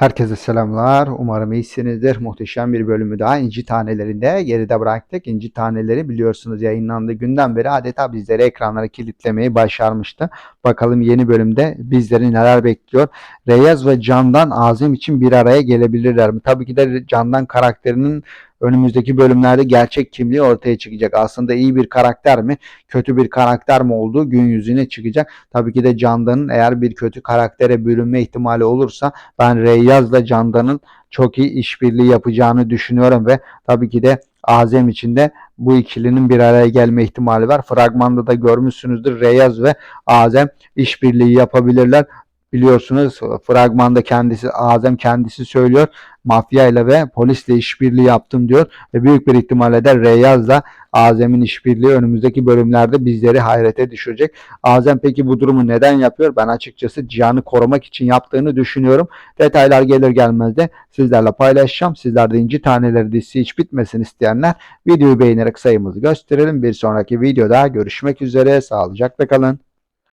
Herkese selamlar. Umarım iyisinizdir. Muhteşem bir bölümü daha İnci Tanelerinde geride bıraktık. İnci Taneleri biliyorsunuz yayınlandığı günden beri adeta bizleri ekranlara kilitlemeyi başarmıştı. Bakalım yeni bölümde bizleri neler bekliyor. Reyaz ve Candan Azim için bir araya gelebilirler mi? Tabii ki de Candan karakterinin önümüzdeki bölümlerde gerçek kimliği ortaya çıkacak. Aslında iyi bir karakter mi, kötü bir karakter mi olduğu gün yüzüne çıkacak. Tabii ki de Candan'ın eğer bir kötü karaktere bürünme ihtimali olursa ben Reyyaz'la Candan'ın çok iyi işbirliği yapacağını düşünüyorum ve tabii ki de Azem için de bu ikilinin bir araya gelme ihtimali var. Fragmanda da görmüşsünüzdür Reyyaz ve Azem işbirliği yapabilirler. Biliyorsunuz fragmanda kendisi Azem kendisi söylüyor. Mafya ile ve polisle işbirliği yaptım diyor ve büyük bir ihtimalle de Reyyaz'la Azem'in işbirliği önümüzdeki bölümlerde bizleri hayrete düşürecek. Azem peki bu durumu neden yapıyor? Ben açıkçası Cihan'ı korumak için yaptığını düşünüyorum. Detaylar gelir gelmez de sizlerle paylaşacağım. Sizler de İnci Taneleri dizisi hiç bitmesin isteyenler videoyu beğenerek sayımızı gösterelim. Bir sonraki videoda görüşmek üzere. Sağlıcakla kalın.